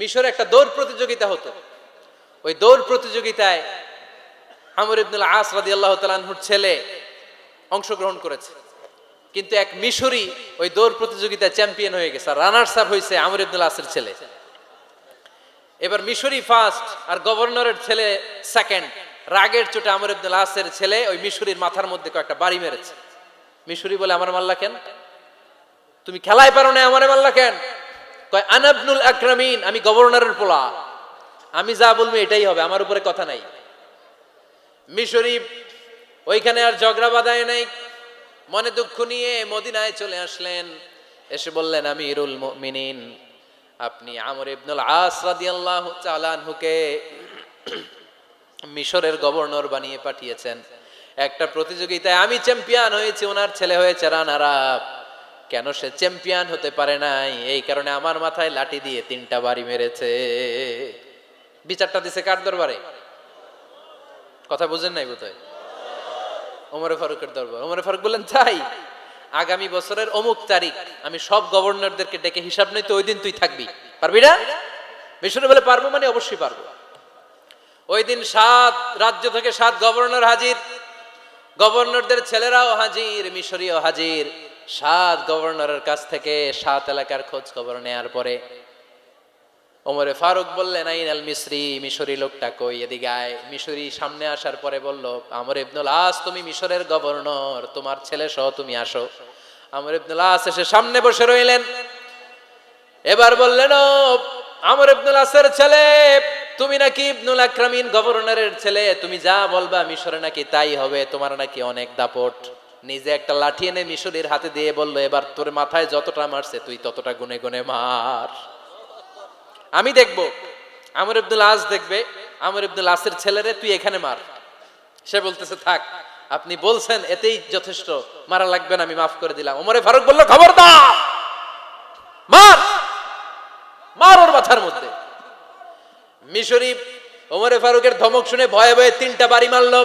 মিশরে একটা দৌড় প্রতিযোগিতা হতো। ওই দৌড় প্রতিযোগিতায় আমর ইবনুল আস রাদি আল্লাহ তালাহুর ছেলে অংশগ্রহণ করেছে। কিন্তু এক মিশরি ওই দৌড় প্রতিযোগিতায় চ্যাম্পিয়ন হয়ে গেছে রানার্স আপ হয়েছে আমর ইবনুল আসের ছেলে। এবার মিশরি ফার্স্ট আর গভর্নরের ছেলে সেকেন্ড। রাগের চোটে আমর ইবনুল আসের ছেলে ওই মিশরির মাথার মধ্যে কয়েকটা বাড়ি মেরেছে। মিশরি বলে, আমার মাল্লা কেন? তুমি খেলায় পারো না, আমার মাল্লা কেন? কয় আনাবনুল আকরামিন, আমি গভর্নরের পোলা। আমি যা বলব এটাই হবে, আমার উপরে কথা নাই। মিশরি ওইখানে আর ঝগড়া বাধায় নাই। মনে দুঃখ নিয়ে মদিনায় চলে আসলেন। এসে বললেন আমি ইরুল মিনিন আপনি আমর ইবনুল আস রাদিয়াল্লাহু তাআলা মিশরের গভর্নর বানিয়ে পাঠিয়েছেন। একটা প্রতিযোগিতায় আমি চ্যাম্পিয়ন হয়েছি, ওনার ছেলে হয়েছে রানার কেন সে চ্যাম্পিয়ন হতে পারে নাই? এই কারণে আমার মাথায় লাঠি দিয়ে তিনটা বাড়ি মেরেছে। বিচারটা দিছে কার দরবারে? কথা বুঝেন নাই বোধহয়? ওমরে ফারুকের দরবার। ওমরে ফারুক বললেন তাই আগামী বছরের অমুক তারিখ আমি সব গভর্নরদেরকে ডেকে হিসাব নেই তো ওই দিন তুই থাকবি। পারবি না? মিশরে বলে, পারব মানে অবশ্যই পারব। ওই দিন সাত রাজ্য থেকে সাত গভর্নর হাজির। গভর্নরদের ছেলেরাও হাজির, মিশরীয় হাজির। সাত গভর্নরের কাছ থেকে সাত এলাকার খোঁজ খবর নেয়ার পরে ওমরে ফারুক বললেন, আইন আল মিশরি মিশরি লোকটা কই? এদিকে আয়। মিশরি সামনে আসার পরে বলল, আমর ইবনুল আস, তুমি মিশরের গভর্নর, তোমার ছেলে সহ তুমি আসো। আমর ইবনুল আস এসে সামনে বসে রইলেন। এবার বললেন, ও আমর ইবনুল আসের ছেলে, তুমি নাকি ইবনুল আকরামিন গভর্নরের ছেলে? তুমি যা বলবা মিশরে নাকি তাই হবে, তোমার নাকি অনেক দাপট। নিজে একটা লাঠি এনে মিশরির হাতে দিয়ে বলল, এবার তোর মাথায় যতটা মারছে, তুই ততটা গুনে গুনে মার। আমি দেখব। আমর ইবনুল আস দেখবে। আমর ইবনুল আসের ছেলেরে তুই এখানে মার। সে বলতেছে, থাক, আপনি বলছেন, এতেই যথেষ্ট। মারা লাগবে না, আমি মাফ করে দিলাম। ওমরে ফারুক বলল, খবরদার, মার মার ওর মাথার মধ্যে। মিশরি ওমরে ফারুকের ধমক শুনে ভয়ে ভয়ে তিনটা বাড়ি মারল।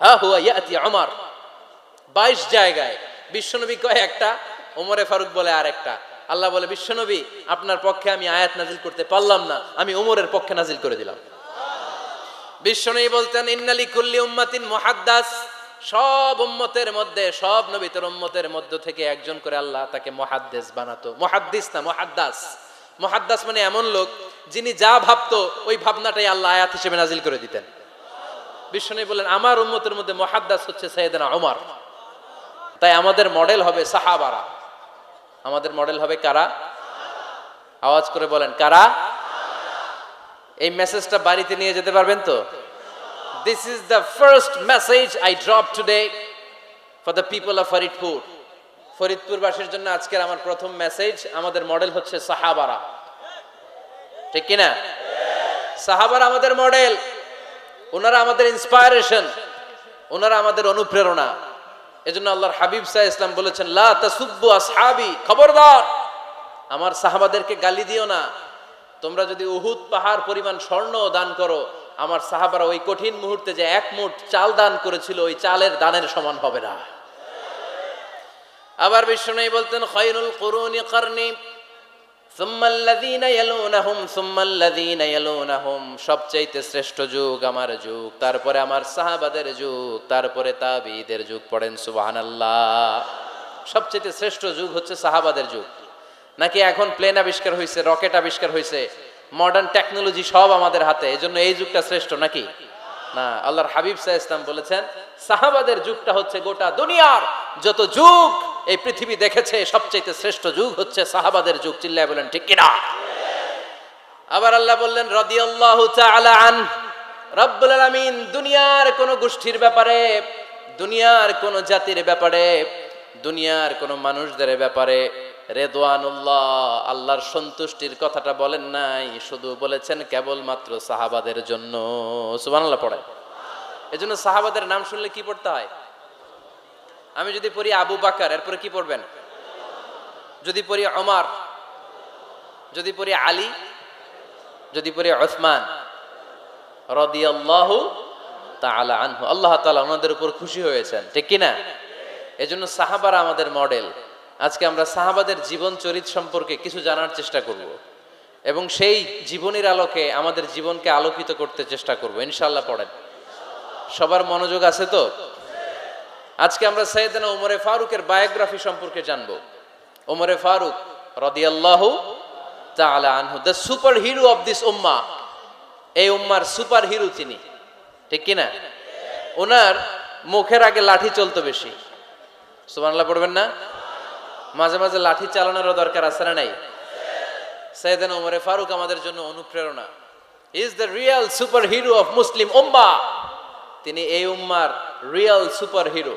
হা অমর বাইশ জায়গায় বিশ্বনবী কয় একটা ওমরে ফারুক বলে আর একটা আল্লাহ বলে, বিশ্বনবী, আপনার পক্ষে আমি আয়াত নাজিল করতে পারলাম না, আমি ওমরের পক্ষে নাজিল করে দিলাম। বিশ্বনবী বলতেন ইন্নালি কুল্লি উম্মাতিন মুহাদ্দাস। সব উম্মতের মধ্যে, সব নবীতর উম্মতের মধ্য থেকে একজন করে আল্লাহ তাকে মহাদ্দেস বানাতো। মহাদ্দিস না, মহাদ্দাস। মহাদ্দাস মানে এমন লোক, যিনি যা ভাবতো, ওই ভাবনাটাই আল্লাহ আয়াত হিসেবে নাজিল করে দিতেন। বিশ্বনবী বলেন, আমার উম্মতের মধ্যে মহাদ্দাস হচ্ছে সৈয়দনা ওমর তাই আমাদের মডেল হবে সাহাবারা। আমাদের মডেল হবে কারা? আওয়াজ করে বলেন, কারা? এই মেসেজটা বাড়িতে নিয়ে যেতে পারবেন তো? This is the first message I drop today for the people of Faridpur ফরিদপুরবাসীর জন্য আজকের আমার প্রথম মেসেজ আমাদের মডেল হচ্ছে সাহাবারা। ঠিক কিনা? সাহাবারা আমাদের মডেল। ওনারা আমাদের ইন্সপায়ারেশন ওনারা আমাদের অনুপ্রেরণা। এজন্য আল্লাহর হাবিব সাহ ইসলাম বলেছেন, লা আসহাবি, খবরদার। আমার সাহাবাদেরকে গালি দিও না। তোমরা যদি উহুদ পাহাড় পরিমাণ স্বর্ণ দান করো, আমার সাহাবারা ওই কঠিন মুহূর্তে যে এক মুঠ চাল দান করেছিল, ওই চালের দানের সমান হবে না। আবার বিশ্ব বিষ্ণু বলতেন, খৈরুল করনি। সবচাইতে শ্রেষ্ঠ যুগ আমার যুগ, তারপরে আমার সাহাবাদের যুগ, তারপরে তাবিদের যুগ পড়েন সুবাহান আল্লাহ শ্রেষ্ঠ যুগ হচ্ছে সাহাবাদের যুগ। নাকি এখন প্লেন আবিষ্কার হয়েছে রকেট আবিষ্কার হয়েছে মডার্ন টেকনোলজি সব আমাদের হাতে, এজন্য এই যুগটা শ্রেষ্ঠ নাকি? না, আল্লাহর হাবিব সাহ ইসলাম বলেছেন, সাহাবাদের যুগটা হচ্ছে গোটা দুনিয়ার যত যুগ এই পৃথিবী দেখেছে সবচেয়ে শ্রেষ্ঠ যুগ হচ্ছে সাহাবাদের যুগ, চিল্লায় বলেন, ঠিক কিনা? আবার আল্লাহ বললেন, রাদিয়াল্লাহু তাআলা আন, রব্বুল আলামিন, দুনিয়ার কোন গোষ্ঠীর ব্যাপারে, দুনিয়ার কোন জাতির ব্যাপারে, দুনিয়ার কোন মানুষদের ব্যাপারে রেদওয়ানুল্লাহ, আল্লাহর সন্তুষ্টির কথাটা বলেন নাই, শুধু বলেছেন কেবলমাত্র সাহাবাদের জন্য। সুবহানাল্লাহ পড়ে। এজন্য সাহাবাদের নাম শুনলে কি পড়তে হয়? আমি যদি পড়ি আবু বাকার, এরপরে কি পড়বেন? যদি পড়ি অমর যদি পড়ি আলী, যদি পড়ি ওসমান রদিয়াল্লাহু তাআলা আনহু। আল্লাহ তাআলা ওনাদের উপর খুশি হয়েছেন, ঠিক কি না এজন্য সাহাবারা আমাদের মডেল। আজকে আমরা সাহাবাদের জীবন চরিত সম্পর্কে কিছু জানার চেষ্টা করব। এবং সেই জীবনের আলোকে আমাদের জীবনকে আলোকিত করতে চেষ্টা করব। ইনশাআল্লাহ পড়েন। সবার মনোযোগ আছে তো? আজকে আমরা সৈয়দনা ওমরে ফারুকের বায়োগ্রাফি সম্পর্কে জানব। ওমরে ফারুক রদিয়াল্লাহু তাআলা আনহু the super hero of this উম্মা। এই উম্মার সুপার হিরো তিনি। ঠিক কি না ওনার মুখের আগে লাঠি চলতো বেশি। সুবহানাল্লাহ, পড়বেন না? মাঝে মাঝে লাঠি চালানোরও দরকার আছে না নাই? সৈয়দান ওমরে ফারুক আমাদের জন্য অনুপ্রেরণা। Is the real super hero of Muslim উম্মা। তিনি এই উম্মার রিয়েল সুপার হিরো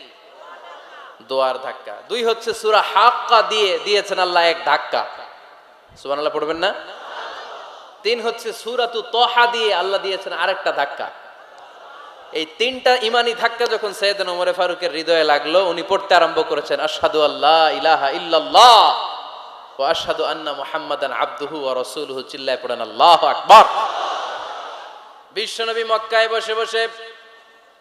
দোয়ার ধাক্কা। দুই হচ্ছে সুরা হাক্কা দিয়ে দিয়েছেন আল্লাহ এক ধাক্কা। সুবহানাল্লাহ পড়বেন না? তিন হচ্ছে সুরাতু তহা দিয়ে আল্লাহ দিয়েছেন আরেকটা ধাক্কা। এই তিনটা ইমানি ধাক্কা যখন সৈয়দ ওমরে ফারুকের হৃদয়ে লাগল, উনি পড়তে আরম্ভ করেছেন, আশহাদু আল্লাহ ইলাহা ইল্লাল্লাহ ও আশহাদু আন্না মুহাম্মাদান আবদুহু ওয়া রাসূলুহু চিল্লায় পড়েন, আল্লাহু আকবার। বিশ্বনবী মক্কায় বসে বসে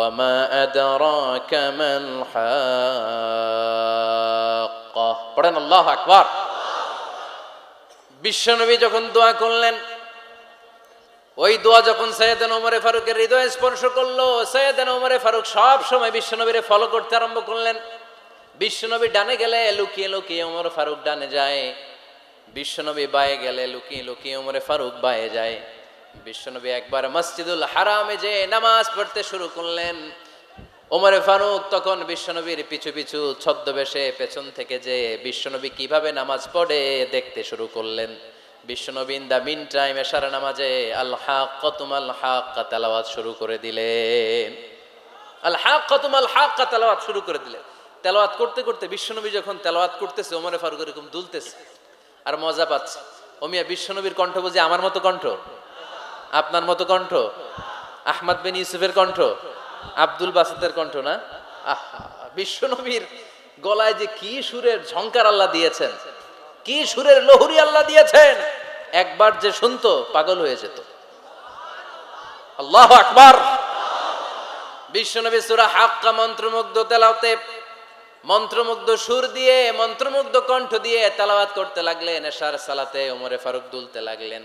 ওয়ামা আদরাকা মাল হাক্কা পড়েন আল্লাহু আকবার। বিশ্বনবী যখন দোয়া করলেন, ওই দোয়া যখন সৈয়দান ওমরে ফারুকের হৃদয় স্পর্শ করল, সৈয়দান ওমরে ফারুক সব সময় বিশ্বনবীরে ফলো করতে আরম্ভ করলেন। বিশ্বনবী ডানে গেলে লুকিয়ে লুকিয়ে ওমর ফারুক ডানে যায়, বিশ্বনবী বায়ে গেলে লুকিয়ে লুকিয়ে ওমরে ফারুক বায়ে যায়। বিশ্বনবী একবার মসজিদুল হারামে যে নামাজ পড়তে শুরু করলেন, ওমরে ফারুক তখন বিশ্বনবীর পিছু পিছু ছদ্মবেশে পেছন থেকে যে বিশ্বনবী কীভাবে নামাজ পড়ে দেখতে শুরু করলেন। বিশ্বনবী ইন দা মিন টাইম এশার নামাজে কতুম আল হাক তেলাওয়াত শুরু করে দিলেন। কতুম আল হাক তেলাওয়াত শুরু করে দিলেন। তেলাওয়াত করতে করতে বিশ্বনবী যখন তেলাওয়াত করতেছে, ওমরে ফারুক এরকম দুলতেছে। আর মজা পাচ্ছে। ওমিয়া বিশ্বনবীর কণ্ঠ বুঝি আমার মতো কণ্ঠ? আপনার মতো কণ্ঠ? আহমদ বিন ইউসুফের কণ্ঠ? আব্দুল বাসিতের কণ্ঠ না? আহা, বিশ্বনবীর গলায় যে কি সুরের ঝংকার আল্লাহ দিয়েছেন, কি সুরের লহুরি আল্লাহ দিয়েছেন, একবার যে শুনতো, পাগল হয়ে যেত। আল্লাহ আকবার। বিশ্বনবী সুরা হাক্কা মন্ত্রমুগ্ধ তেলাওতে মন্ত্রমুগ্ধ সুর দিয়ে, মন্ত্রমুগ্ধ কণ্ঠ দিয়ে তেলাওয়াত করতে লাগলেন, এশার সালাতে ওমরে ফারুক দুলতে লাগলেন।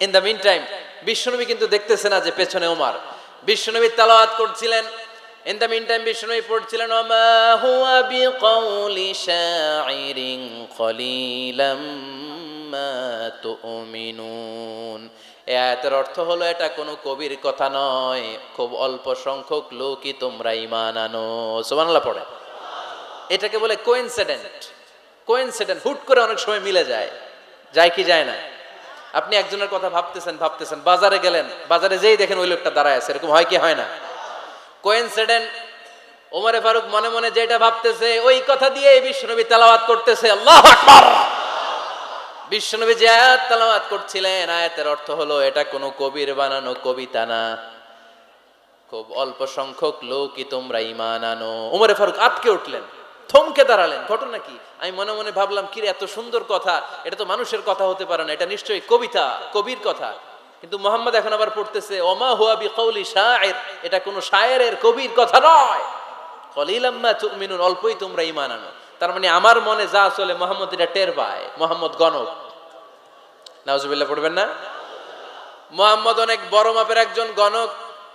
ইন দ্য মিন টাইম বিশ্বনবী কিন্তু দেখতেছে না যে পেছনে ওমার। বিশ্বনবী তালাওয়াত করছিলেন। ইন দ্য মিন টাইম বিশ্বনবী পড়ছিলেন, ওমা হুয়া বিকাউলি শাইরিন কলিলাম মা তুমিনুন। আয়াতের অর্থ হলো, এটা কোনো কবির কথা নয়। খুব অল্প সংখ্যক লোকই তোমরা ইমান আনো। সুবহানাল্লাহ পড়ে। এটাকে বলে কোইনসিডেন্ট কোইনসিডেন্ট হুট করে অনেক সময় মিলে যায়। যায় কি যায় না? আপনি একজনের কথা ভাবতেছেন ভাবতেছেন, বাজারে গেলেন, বাজারে যেই দেখেন ওই লোকটা দাঁড়ায় আছে, এরকম হয় কি হয় না? কোইনসিডেন্ট ওমরে ফারুক মনে মনে যেটা ভাবতেছে, ওই কথা দিয়ে বিশ্বনবী তেলাওয়াত করতেছে, আল্লাহ আকবার! বিশ্বনবী যে আয়াত তেলাওয়াত করছিলেন, আয়াতের অর্থ হলো, এটা কোনো কবির বানানো কবিতা না। খুব অল্প সংখ্যক লোকই তোমরা ইমান আনো। উমরে ফারুক আটকে উঠলেন। থমকে দাঁড়ালেন। ঘটনা কি? আমি মনে মনে ভাবলাম, কিরে, এত সুন্দর কথা। এটা তো মানুষের কথা হতে পারে না। এটা নিশ্চয়ই কবিতা, কবির কথা। কিন্তু মোহাম্মদ এখন আবার পড়তেছে, ওমা হুয়া বি কৌলি শায়ের এটা কোনো শায়েরের কবির কথা নয়। কলিলাম্মা তুমিনুন, অল্পই তোমরা ইমান আনো। তার মানে আমার মনে যা চলে, মোহাম্মদ এটা টের পায়, মোহাম্মদ গণক। নাউজুবিল্লাহ, পড়বেন না? মোহাম্মদ অনেক বড় মাপের একজন গণক।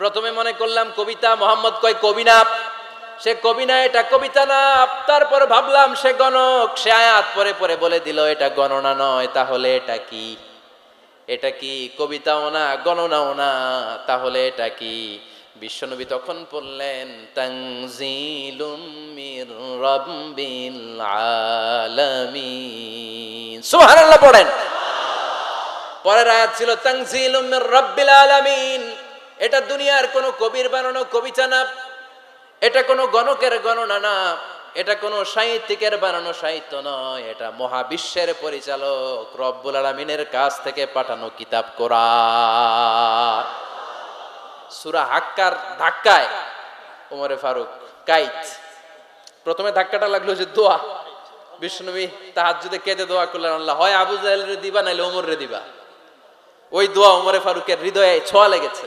প্রথমে মনে করলাম কবিতা মোহাম্মদ কয় কবি না সে কবি না এটা কবিতা না তারপর ভাবলাম সে গণক। সে আয়াত পরে পরে বলে দিল, এটা গণনা নয়, তাহলে এটা কি? এটা কি? কবিতাও না, গণনাও না, তাহলে এটা কি? বিশ্বনবী তখন পড়লেন সুবহানাল্লাহ পড়েন। পরের আয়াত ছিল, তানজিলুম মির রাব্বিল আলামিন। এটা দুনিয়ার কোনো কবির বানানো কবিতা না। এটা কোনো গণকের গণনা না। এটা কোনো সাহিত্যিকের বানানো সাহিত্য নয়। এটা মহাবিশ্বের পরিচালক রব্বুল আলমিনের কাছ থেকে পাঠানো কিতাব করা সুরা হাক্কার ধাক্কায় ওমরে ফারুক কাইত প্রথমে ধাক্কাটা লাগল যে দোয়া। বিষ্ণুবী তাহার যদি কেঁদে দোয়া করলেন, আল্লাহ, হয় আবু জাহেলের দিবা নাইলে ওমর রে দিবা। ওই দোয়া ওমরে ফারুকের হৃদয়ে ছোঁয়া লেগেছে।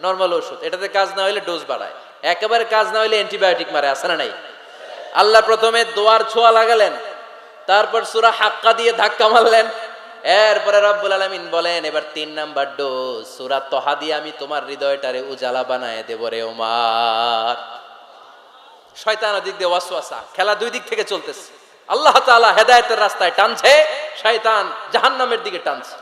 নর্মাল ওষুধ। এটাতে কাজ না হলে ডোজ বাড়ায়। একেবারে কাজ না হলে অ্যান্টিবায়োটিক মারে আসে না নাই? আল্লাহ প্রথমে দোয়ার ছোঁয়া লাগালেন, তারপর সুরা হাক্কা দিয়ে ধাক্কা মারলেন। এরপরে রব্বুল আলামিন বলেন, এবার তিন নাম্বার ডোজ সূরা তহা দিয়ে আমি তোমার হৃদয়টারে উজালা বানায় দেব রে ওমার। শয়তান দিক দিয়ে ওয়াসওয়াসা, খেলা দুই দিক থেকে চলতেছে। আল্লাহ তাআলা হেদায়েতের রাস্তায় টানছে, শয়তান জাহান্নামের দিকে টানছে।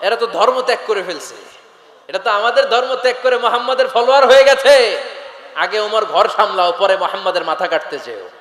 এরা তো ধর্ম ত্যাগ করে ফেলছে। এটা তো আমাদের ধর্ম ত্যাগ করে মোহাম্মদের ফলোয়ার হয়ে গেছে। আগে ওমর ঘর সামলাও, পরে মোহাম্মদের মাথা কাটতে যেও।